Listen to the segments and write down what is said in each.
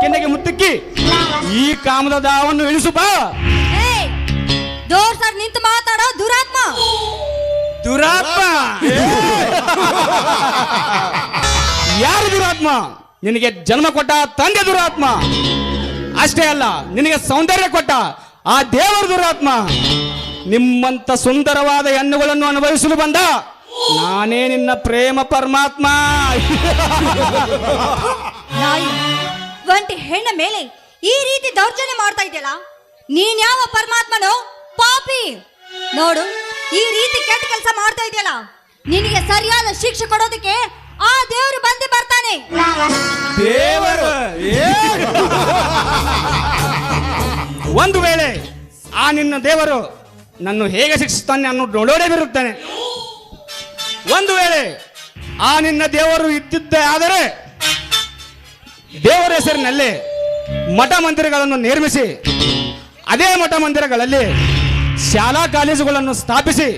ಕೆನ್ನೆಗೆ ಮುತ್ತಿಕ್ಕಿ. ಈ ಕಾಮದ ದಾವನ್ನು ಇಳಿಸು ಬಾ. ಸರ್ ನಿಂತು ಮಾತಾಡೋ ದುರಾತ್ಮ. ದುರಾತ್ಮ. ಯಾರು ದುರಾತ್ಮ? ನಿನಗೆ ಜನ್ಮ ಕೊಟ್ಟ ತಂದೆ ದುರಾತ್ಮ. ಅಷ್ಟೇ ಅಲ್ಲ ನಿನಗೆ ಸೌಂದರ್ಯ ಕೊಟ್ಟ ಆ ದೇವರ ದುರಾತ್ಮ. ನಿಮ್ಮಂತ ಸುಂದರವಾದ ಹೆಣ್ಣುಗಳನ್ನು ಅನುಭವಿಸಲು ಬಂದ ನಾನೇ ನಿನ್ನ ಪ್ರೇಮ ಪರಮಾತ್ಮ. ಒಂಟಿ ಹೆಣ್ಣ ಮೇಲೆ ಈ ರೀತಿ ದೌರ್ಜನ್ಯ ಮಾಡ್ತಾ ಇದೆಯಲ್ಲ? ನೀನ್ ಯಾವ ಪರಮಾತ್ಮನೋ? ಪಾಪಿ! ನೋಡು, ಈ ರೀತಿ ಕೆಟ್ಟ ಕೆಲಸ ಮಾಡ್ತಾ ಇದೆಯಲ್ಲ? ನಿನಗೆ ಸರಿಯಾದ ಶಿಕ್ಷೆ ಕೊಡೋದಕ್ಕೆ ಆ ದೇವರು ಬಂದು ಬರ್ತಾನೆ. ದೇವರು! ಒಂದು ವೇಳೆ ಆ ನಿನ್ನ ದೇವರು ನನ್ನ ಹೇಗೆ ಶಿಕ್ಷಿಸ್ತಾನೆ ಅನ್ನೋ ನೋಡೋಡೇ ಬಿರುತ್ತಾನೆ ಒಂದು ವೇಳೆ ಆ ನಿನ್ನ ದೇವರು ಇದ್ದಿದ್ದೇ ಆದರೆ ದೇವರ ಹೆಸರಿನಲ್ಲಿ ಮಠ ಮಂದಿರಗಳನ್ನು ನಿರ್ಮಿಸಿ, ಅದೇ ಮಠ ಮಂದಿರಗಳಲ್ಲಿ ಶಾಲಾ ಕಾಲೇಜುಗಳನ್ನು ಸ್ಥಾಪಿಸಿ,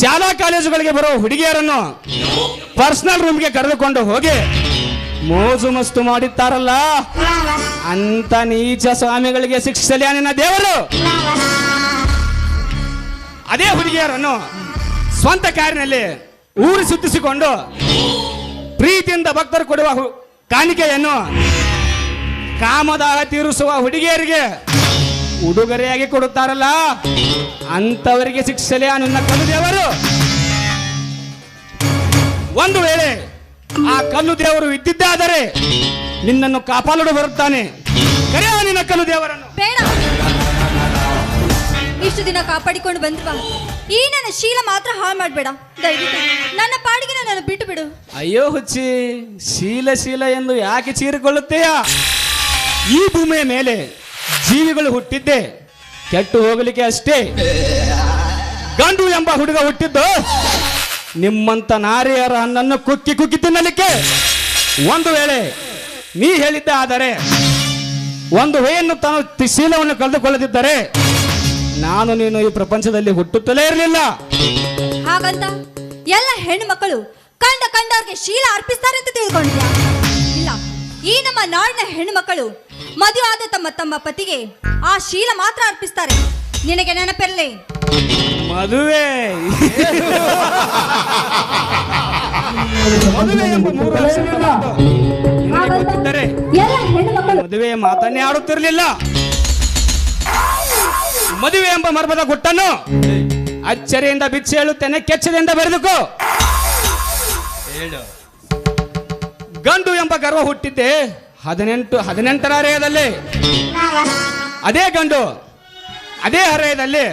ಶಾಲಾ ಕಾಲೇಜುಗಳಿಗೆ ಬರುವ ಹುಡುಗಿಯರನ್ನು ಪರ್ಸನಲ್ ರೂಮ್ಗೆ ಕರೆದುಕೊಂಡು ಹೋಗಿ ಮೋಜು ಮಸ್ತು ಮಾಡಿದ್ದಾರಲ್ಲ ಅಂತ ನೀಚ ಸ್ವಾಮಿಗಳಿಗೆ ಶಿಕ್ಷಿಸಲಿ ನಿನ್ನ ದೇವರು. ಅದೇ ಹುಡುಗಿಯರನ್ನು ಸ್ವಂತ ಕಾರಿನಲ್ಲಿ ಊರು ಸುತ್ತಿಸಿಕೊಂಡು ಪ್ರೀತಿಯಿಂದ ಭಕ್ತರು ಕೊಡುವ ಕಾಣಿಕೆಯನ್ನು ಕಾಮದಾಹ ತೀರಿಸುವ ಹುಡುಗಿಯರಿಗೆ ಉಡುಗೊರೆಯಾಗಿ ಕೊಡುತ್ತಾರಲ್ಲ ಅಂತವರಿಗೆ ಶಿಕ್ಷಲೆ ನನ್ನ ಕಲ್ಲು ದೇವರು. ಒಂದು ವೇಳೆ ಆ ಕಲ್ಲು ದೇವರು ಇದ್ದಿದ್ದಾದರೆ ನಿನ್ನನ್ನು ಕಾಪಾಡಲು ಬರುತ್ತಾನೆ. ಕರೆಯ ನಿನ್ನ ಕಲ್ಲು ದೇವರನ್ನು. ಬೇಡ. ಇಷ್ಟು ದಿನ ಕಾಪಾಡಿಕೊಂಡು ಬಂದ್ವಾ. ಈ ನನ್ನ ಶೀಲ ಮಾತ್ರ ಹಾಳು ಮಾಡಬೇಡ. ದಯವಿಟ್ಟು ಬಿಟ್ಟು ಬಿಡು. ಅಯ್ಯೋ ಹುಚ್ಚಿ ಶೀಲ ಶೀಲ ಎಂದು ಯಾಕೆ ಚೀರಿಕೊಳ್ಳುತ್ತೀಯ? ಈ ಭೂಮಿಯ ಮೇಲೆ ಜೀವಿಗಳು ಹುಟ್ಟಿದ್ದೆ ಕೆಟ್ಟು ಹೋಗಲಿಕ್ಕೆ ಅಷ್ಟೇ. ಗಂಡು ಎಂಬ ಹುಡುಗ ಹುಟ್ಟಿದ್ದು ನಿಮ್ಮಂತ ನಾರಿಯರ ಹಣ್ಣನ್ನು ಕುಕ್ಕಿ ಕುಕ್ಕಿ ತಿನ್ನಲಿಕ್ಕೆ. ಒಂದು ವೇಳೆ ನೀ ಹೇಳಿದ್ದೆ ಆದರೆ ಒಂದು ವೇಯನ್ನು ತಾನು ಶೀಲವನ್ನು ಕಳೆದುಕೊಳ್ಳದಿದ್ದರೆ ನಾನು ನೀನು ಈ ಪ್ರಪಂಚದಲ್ಲಿ ಹುಟ್ಟುತ್ತಲೇ ಇರಲಿಲ್ಲ. ಹಾಗಂತ ಎಲ್ಲ ಹೆಣ್ಣು ಮಕ್ಕಳು ಕಂಡ ಕಂಡವ್ರಿಗೆ ಶೀಲ ಅರ್ಪಿಸ್ತಾರೆ ಅಂತ ತಿಳ್ಕೊಂಡಿದ್ಯಾ? ಇಲ್ಲ. ಈ ನಮ್ಮ ನಾಡಿನ ಹೆಣ್ಮಕ್ಕಳು ಮದುವೆ ಆದ ತಮ್ಮ ತಮ್ಮ ಪತಿಗೆ ಆ ಶೀಲ ಮಾತ್ರ ಅರ್ಪಿಸ್ತಾರೆ. ನಿನಗೆ ನೆನಪಿರಲಿ. ಮದುವೆ. ಮದುವೆ ಎಂಬ ಮೂರು ಗೊತ್ತಿದ್ದರೆ ಮದುವೆ ಮಾತನ್ನೇ ಆಡುತ್ತಿರಲಿಲ್ಲ. ಮದುವೆ ಎಂಬ ಮರ್ಮದ ಗುಟ್ಟನ್ನು ಅಚ್ಚರಿಯಿಂದ ಬಿಚ್ಚಿ ಹೇಳುತ್ತೇನೆ ಕೆಚ್ಚದಿಂದ ಬರೆದುಕೋ. ಗಂಡು ಎಂಬ ಗರ್ವ ಹುಟ್ಟಿದ್ದೆ ಹದಿನೆಂಟು, ಹದಿನೆಂಟರ ಹರೆಯದಲ್ಲಿ ಅದೇ ಗಂಡು, ಅದೇ ಹರೆಯದಲ್ಲಿ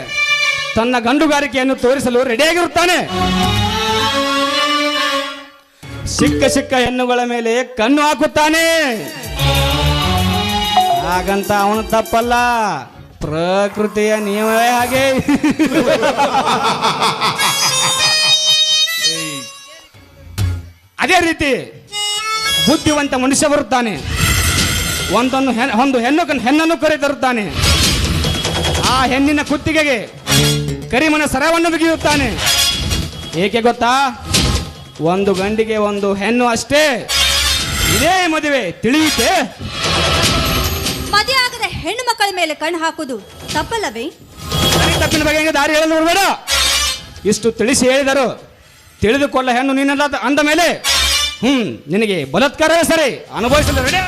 ತನ್ನ ಗಂಡುಗಾರಿಕೆಯನ್ನು ತೋರಿಸಲು ರೆಡಿಯಾಗಿರುತ್ತಾನೆ ಸಿಕ್ಕ ಸಿಕ್ಕ ಹೆಣ್ಣುಗಳ ಮೇಲೆ ಕಣ್ಣು ಹಾಕುತ್ತಾನೆ. ಹಾಗಂತ ಅವನು ತಪ್ಪಲ್ಲ. ಪ್ರಕೃತಿಯ ನಿಯಮವೇ ಹಾಗೆ. ಅದೇ ರೀತಿ ಬುದ್ಧಿವಂತ ಮನುಷ್ಯ ಬರುತ್ತಾನೆ. ಒಂದೊಂದು ಹೆಣ್- ಒಂದು ಹೆಣ್ಣು ಹೆಣ್ಣನ್ನು ಕರೆತರುತ್ತಾನೆ ಆ ಹೆಣ್ಣಿನ ಕುತ್ತಿಗೆಗೆ ಕರಿಮನ ಸರವನ್ನು ಬಿಗಿಯುತ್ತಾನೆ. ಏಕೆ ಗೊತ್ತಾ? ಒಂದು ಗಂಡಿಗೆ ಒಂದು ಹೆಣ್ಣು ಅಷ್ಟೇ. ಇದೇ ಮದುವೆ ತಿಳಿಯುತ್ತೆ? ಮದುವೆ ಆಗದ ಹೆಣ್ಣು ಮಕ್ಕಳ ಮೇಲೆ ಕಣ್ಣು ಹಾಕುದು ತಪ್ಪಲ್ಲವೇ? ತಪ್ಪಿನ ಬಗ್ಗೆ ಹಿಂಗೆ ದಾರಿ ಹೇಳಲು ಬರಬೇಡ ಇಷ್ಟು ತಿಳಿಸಿ ಹೇಳಿದರು. ತಿಳಿದುಕೊಳ್ಳ ಹೆಣ್ಣು ನಿನ್ನಲ್ಲ ಅಂದ ಮೇಲೆ ಹ್ಮ್ ನಿನಗೆ ಬಲತ್ಕಾರವೇ ಸರಿ. ಅನುಭವಿಸಲು ರೆಡಿ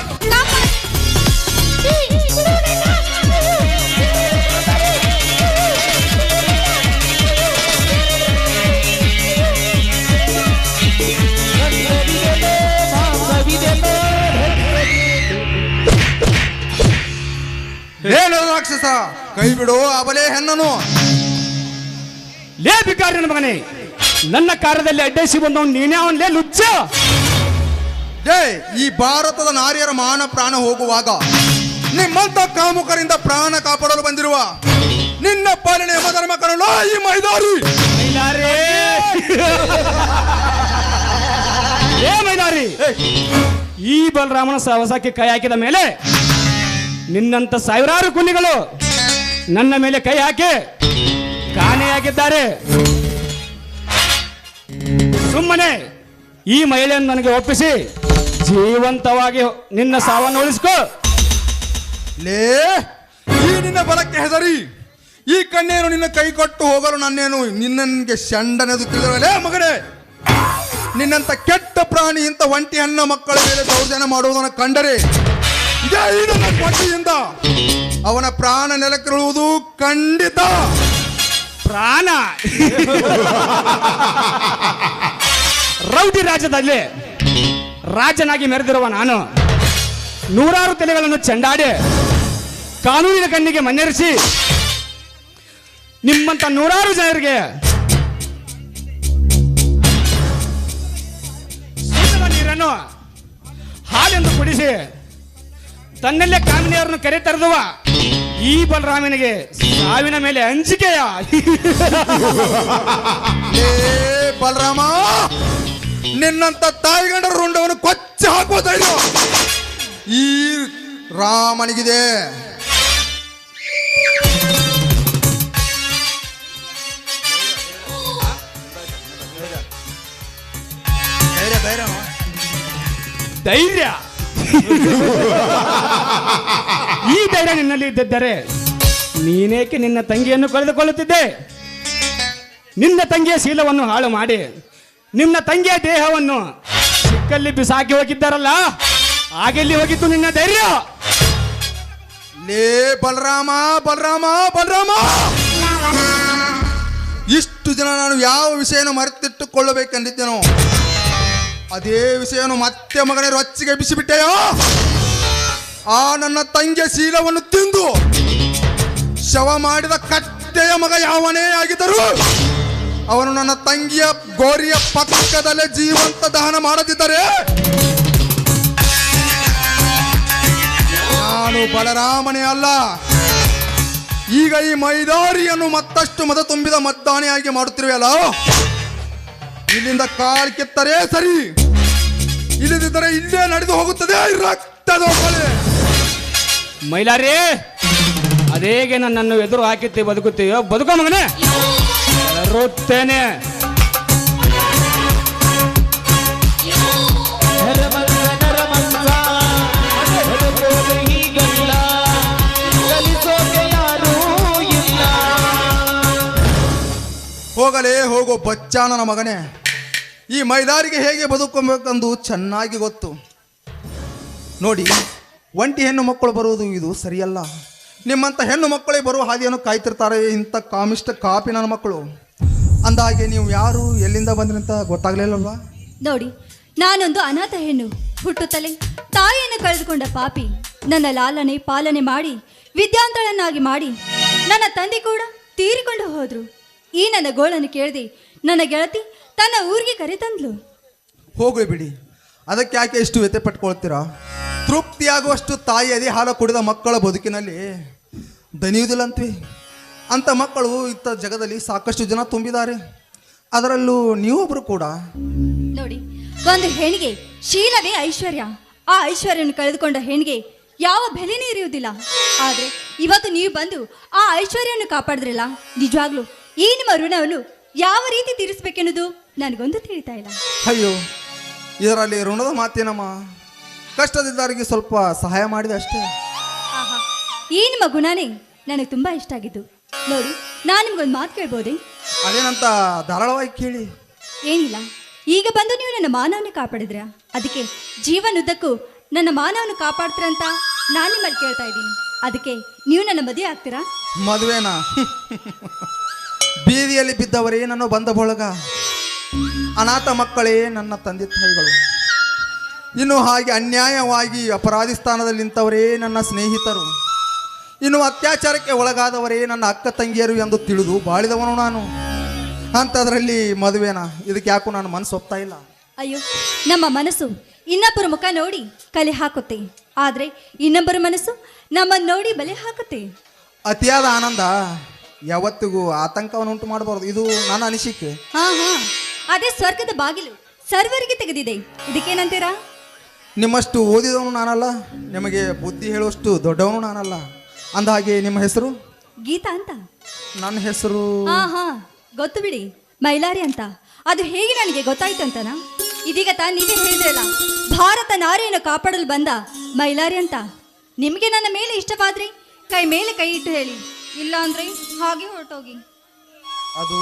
ಹೇಳು ರಾಕ್ಷಸ ಕೈ ಬಿಡು ಅಬಲೇ ಹೆಣ್ಣನು. ಲೇ ಬಿಕಾರಿ ನನ್ನ ಮಗನೇ ನನ್ನ ಕಾರ್ಯದಲ್ಲಿ ಅಡ್ಡೈಸಿ ಬಂದವನು ನೀನೇ ಅವನ್ಲೇ ಲುಚ್ಚ. ಜೈ ಈ ಭಾರತದ ನಾರಿಯರ ಮಾನ ಪ್ರಾಣ ಹೋಗುವಾಗ ನಿಮ್ಮಂತ ಕಾಮುಕರಿಂದ ಪ್ರಾಣ ಕಾಪಾಡಲು ಬಂದಿರುವ ನಿನ್ನ ಪಾಲನೆ ಯಮಧರ್ಮ ಕರಳು ಈ ಮೈದಾರಿ. ಏ ಮೈದಾರಿ. ಈ ಬಲರಾಮನ ಸಹವಾಸಕ್ಕೆ ಕೈ ಹಾಕಿದ ಮೇಲೆ ನಿನ್ನಂತ ಸಾವಿರಾರು ಕುಲಿಗಳು ನನ್ನ ಮೇಲೆ ಕೈ ಹಾಕಿ ಕಾಣೆಯಾಗಿದ್ದಾರೆ. ಸುಮ್ಮನೆ ಈ ಮಹಿಳೆಯನ್ನು ನನಗೆ ಒಪ್ಪಿಸಿ ಜೀವಂತವಾಗಿ ನಿನ್ನ ಸಾವನ್ನು ಉಳಿಸ್ಕೋ. ಲೇ ಈ ನಿನ್ನ ಬಲಕ್ಕೆ ಹೆಸರಿ ಈ ಕಣ್ಣೇನು ನಿನ್ನ ಕೈ ಕೊಟ್ಟು ಹೋಗಲು ನನ್ನೇನು ನಿನ್ನನ್ಗೆ ಶಂಡನೆದು ತಿಳಿದರೆ ಲೇ ಮಗಡೆ ನಿನ್ನಂತ ಕೆಟ್ಟ ಪ್ರಾಣಿ ಇಂಥ ಒಂಟಿ ಹಣ್ಣ ಮಕ್ಕಳ ಮೇಲೆ ದೌರ್ಜನ್ಯ ಮಾಡುವುದನ್ನು ಕಂಡರೆ ಇದೇ ಈ ನನ್ನ ಕೊಟ್ಟಿಯಿಂದ ಅವನ ಪ್ರಾಣ ನೆಲಕ್ಕಿರುವುದು ಖಂಡಿತ. ಪ್ರಾಣ. ರೌಡಿ ರಾಜ್ಯದಲ್ಲಿ ರಾಜನಾಗಿ ಮೆರೆದಿರುವ ನಾನು ನೂರಾರು ತಲೆಗಳನ್ನು ಚೆಂಡಾಡಿ ಕಾನೂನಿನ ಕಣ್ಣಿಗೆ ಮನ್ನೆರಿಸಿ ನಿಮ್ಮಂತ ನೂರಾರು ಜನರಿಗೆ ನೀರನ್ನು ಹಾಲೆಂದು ಕುಡಿಸಿ ತನ್ನಲ್ಲೇ ಕಾಮಿನಿಯವರನ್ನು ಕರೆ ತರೆದುವ ಈ ಬಲರಾಮನಿಗೆ ಸಾವಿನ ಮೇಲೆ ಅಂಜಿಕೆಯ. ಬಲರಾಮ! ನಿನ್ನಂತ ತಾಯಿಗಂಡರ ರುಂಡವನ್ನು ಕೊಚ್ಚಿ ಧೈರ್ಯ ಈ ರಾಮನಿಗಿದೆ. ಧೈರ್ಯ. ಈ ಧೈರ್ಯ ನಿನ್ನಲ್ಲಿ ಇದ್ದಿದ್ದರೆ ನೀನೇಕೆ ನಿನ್ನ ತಂಗಿಯನ್ನು ಕಳೆದುಕೊಳ್ಳುತ್ತಿದ್ದೆ? ನಿನ್ನ ತಂಗಿಯ ಶೀಲವನ್ನು ಹಾಳು ಮಾಡಿ ನಿನ್ನ ತಂಗಿಯ ದೇಹವನ್ನು ಚಿಕ್ಕಲ್ಲಿ ಬಿಸಾಕಿ ಹೋಗಿದ್ದಾರಲ್ಲ, ಹಾಗೆಲ್ಲಿ ಹೋಗಿತ್ತು ನಿನ್ನ ಧೈರ್ಯ? ಲೇ ಬಲರಾಮ ಬಲರಾಮ ಬಲರಾಮ! ಇಷ್ಟು ದಿನ ನಾನು ಯಾವ ವಿಷಯನ ಮರೆತಿಟ್ಟುಕೊಳ್ಳಬೇಕೆಂದಿದ್ದೇನೋ, ಅದೇ ವಿಷಯವನ್ನು ಮತ್ತೆ ಮಗನೇ ರೊಚ್ಚಿಗೆ ಬಿಸಿಬಿಟ್ಟೆಯೋ? ಆ ನನ್ನ ತಂಗಿಯ ಶೀಲವನ್ನು ತಿಂದು ಶವ ಮಾಡಿದ ಕತ್ತೆಯ ಮಗ ಯಾವನೇ ಆಗಿದ್ದರು ಅವನು ನನ್ನ ತಂಗಿಯ ಗೋರಿಯ ಪಕ್ಕದಲ್ಲೇ ಜೀವಂತ ದಹನ ಮಾಡದಿದ್ದರೆ ನಾನು ಬಲರಾಮನೇ ಅಲ್ಲ. ಈಗ ಈ ಮೈದಾರಿಯನ್ನು ಮತ್ತಷ್ಟು ಮದ ತುಂಬಿದ ಮದ್ದಾನೆಯಾಗಿ ಮಾಡುತ್ತಿರುವೆಯಲ್ಲ? ಇಲ್ಲಿಂದ ಕಾಲ್ ಕಿತ್ತರೆ ಸರಿ. ಇಲ್ಲದಿದ್ದರೆ ಇಲ್ಲೇ ನಡೆದು ಹೋಗುತ್ತದೆ ರಕ್ತದ ಮೈಲಾರಿ, ಅದೇಗೆ ನನ್ನನ್ನು ಎದುರು ಹಾಕಿತ್ತೆ ಬದುಕುತ್ತೀಯೋ? ಬದುಕೋ ಮಗನೇ. ಬರುತ್ತೇನೆ. ಹೋಗಲೇ ಹೋಗೋ ಬಚ್ಚಾನನ ಮಗನೇ. ಈ ಮೈದಾರಿಗೆ ಹೇಗೆ ಬದುಕಬೇಕೆಂದು ಚೆನ್ನಾಗಿ ಗೊತ್ತು. ನೋಡಿ, ಒಂಟಿ ಹೆಣ್ಣು ಮಕ್ಕಳು ಬರುವುದು ಇದು ಸರಿಯಲ್ಲ. ನಿಮ್ಮಂಥ ಹೆಣ್ಣು ಮಕ್ಕಳೇ ಬರುವ ಹಾದಿಯನ್ನು ಕಾಯ್ತಿರ್ತಾರೆ ಇಂಥ ಕಾಮಿಷ್ಟ ಕಾಪಿ ನನ್ನ ಮಕ್ಕಳು. ಅಂದಾಗೆ ನೀವು ಯಾರು ಎಲ್ಲಿಂದ ಬಂದ್ರಿ ಅಂತ ಗೊತ್ತಾಗ್ಲಿಲ್ಲಲ್ವಾ? ನೋಡಿ ನಾನೊಂದು ಅನಾಥ ಹೆಣ್ಣು ಹುಟ್ಟುತ್ತಲೇ ತಾಯಿಯನ್ನು ಕಳೆದುಕೊಂಡ ಪಾಪಿ. ನನ್ನ ಲಾಲನೆ ಪಾಲನೆ ಮಾಡಿ ವಿದ್ಯಾಂತಳನ್ನಾಗಿ ಮಾಡಿ ನನ್ನ ತಂದೆ ಕೂಡ ತೀರಿಕೊಂಡು ಹೋದ್ರು. ಈ ನನ್ನ ಗೋಳನ್ನು ಕೇಳಿದೆ ನನ್ನ ಗೆಳತಿ ತನ್ನ ಊರಿಗೆ ಕರೆತಂದ್ಲು. ಹೋಗು ಬಿಡಿ. ಅದಕ್ಕೆ ಯಾಕೆ ಇಷ್ಟು ವ್ಯಥೆ ಪಟ್ಕೊಳ್ತೀರಾ? ತೃಪ್ತಿಯಾಗುವಷ್ಟು ತಾಯಿ ಅದೇ ಹಾಲು ಕುಡಿದ ಮಕ್ಕಳ ಬದುಕಿನಲ್ಲಿ ದನಿಯುವುದಿಲ್ಲಂತ್ವಿ ಅಂಥ ಮಕ್ಕಳು ಇತ್ತ ಜಗದಲ್ಲಿ ಸಾಕಷ್ಟು ಜನ ತುಂಬಿದ್ದಾರೆ. ಅದರಲ್ಲೂ ನೀವೊಬ್ಬರು ಕೂಡ. ನೋಡಿ ಒಂದು ಹೆಣ್ಣಿಗೆ ಶೀಲವೇ ಐಶ್ವರ್ಯ. ಆ ಐಶ್ವರ್ಯನ ಕಳೆದುಕೊಂಡ ಹೆಣ್ಣಿಗೆ ಯಾವ ಬೆಲೆನೇ ಇರುವುದಿಲ್ಲ. ಆದ್ರೆ ಇವತ್ತು ನೀವು ಬಂದು ಆ ಐಶ್ವರ್ಯವನ್ನು ಕಾಪಾಡಿದ್ರಲ್ಲ ನಿಜವಾಗ್ಲೂ ಈ ನಿಮ್ಮ ಋಣವನ್ನು ಯಾವ ರೀತಿ ತೀರಿಸ್ಬೇಕೆನ್ನೋದು ನನಗೊಂದು ತಿಳಿತಾ ಇಲ್ಲ. ಅಯ್ಯೋ ಇದರಲ್ಲಿ ಋಣದ ಮಾತೇನಮ್ಮ ಕಷ್ಟದಿದ್ದಾರಿಗೆ ಸ್ವಲ್ಪ ಸಹಾಯ ಮಾಡಿದೆ ಅಷ್ಟೇ. ಈ ನಿಮ್ಮ ಗುಣನೇ ನನಗೆ ತುಂಬಾ ಇಷ್ಟ ಆಗಿದ್ದು. ನೋಡಿ ನಾನು ನಿಮ್ಗೊಂದು ಮಾತು ಕೇಳ್ಬೋದೇ ಅದೇನಂತ ಧಾರಾಳವಾಗಿ ಕೇಳಿ. ಏನಿಲ್ಲ ಈಗ ಬಂದು ನೀವು ನನ್ನ ಮಾನವನ ಕಾಪಾಡಿದ್ರ? ಅದಕ್ಕೆ ಜೀವನುದ್ದಕ್ಕೂ ನನ್ನ ಮಾನವನ ಕಾಪಾಡ್ತೀರಂತ ನಾನು ನಿಮ್ಮಲ್ಲಿ ಕೇಳ್ತಾ ಇದ್ದೀನಿ. ಅದಕ್ಕೆ ನೀವು ನನ್ನ ಮದುವೆ ಆಗ್ತೀರಾ? ಮದುವೆನಾ? ಬೀದಿಯಲ್ಲಿ ಬಿದ್ದವರೇ ನನ್ನ ಬಂದ ಬಳಗ ಅನಾಥ ಮಕ್ಕಳೇ ನನ್ನ ತಂದೆ ತಾಯಿಗಳು. ಇನ್ನು ಹಾಗೆ ಅನ್ಯಾಯವಾಗಿ ಅಪರಾಧಿ ಸ್ಥಾನದಲ್ಲಿ ನಿಂತವರೇ ನನ್ನ ಸ್ನೇಹಿತರು. ಇನ್ನು ಅತ್ಯಾಚಾರಕ್ಕೆ ಒಳಗಾದವರೇ ನನ್ನ ಅಕ್ಕ ತಂಗಿಯರು ಎಂದು ತಿಳಿದು ಬಾಳಿದವನು ನಾನು. ಅಂಥದ್ರಲ್ಲಿ ಮದುವೆನ? ಇದಕ್ಕೆ ಯಾಕೋ ನಾನು ಮನಸ್ಸು ಒಪ್ತಾ ಇಲ್ಲ. ಅಯ್ಯೋ ನಮ್ಮ ಮನಸ್ಸು ಇನ್ನೊಬ್ಬರ ಮುಖ ನೋಡಿ ಕಲೆ ಹಾಕುತ್ತೆ. ಆದ್ರೆ ಇನ್ನೊಬ್ಬರ ಮನಸ್ಸು ನಮ್ಮನ್ನು ನೋಡಿ ಬಲೆ ಹಾಕುತ್ತೆ. ಅತಿಯಾದ ಆನಂದ ಯಾವತ್ತಿಗೂ ಆತಂಕವನ್ನು ಉಂಟು ಮಾಡಬಾರದು. ಇದು ನನ್ನ ಅನಿಸಿಕೆ. ಹಾ ಹಾ. ಅದೇ ಸ್ವರ್ಗದ ಬಾಗಿಲು ಸರ್ವರಿಗೆ ತೆಗೆದಿದೆ. ಇದಕ್ಕೇನಂತೀರಾ? ನಿಮ್ಮಷ್ಟು ಓದಿದವನು ನಾನಲ್ಲ. ನಿಮಗೆ ಬುದ್ಧಿ ಹೇಳುವಷ್ಟು ದೊಡ್ಡವನು ನಾನಲ್ಲ. ಅಂದ ಹಾಗೆ ನಿಮ್ಮ ಹೆಸರು? ಗೀತಾ ಅಂತ. ನನ್ನ ಹೆಸರು ಹಾ ಹಾ. ಗೊತ್ತು ಬಿಡಿ ಮೈಲಾರಿ ಅಂತ. ಅದು ಹೇಗೆ ನನಗೆ ಗೊತ್ತಾಯ್ತು ಅಂತನಾ? ಇದೀಗ ತಾ ನೀವೇ ಹೇಳಿದ್ರಲ್ಲ ಭಾರತ ನಾರಿಯನ್ನು ಕಾಪಾಡಲು ಬಂದ ಮೈಲಾರಿ ಅಂತ. ನಿಮಗೆ ನನ್ನ ಮೇಲೆ ಇಷ್ಟವಾದ್ರಿ ಕೈ ಮೇಲೆ ಕೈ ಇಟ್ಟು ಹೇಳಿ ಇಲ್ಲ ಅಂದ್ರೆ ಹಾಗೆ ಹೊರಟೋಗಿ. ಅದು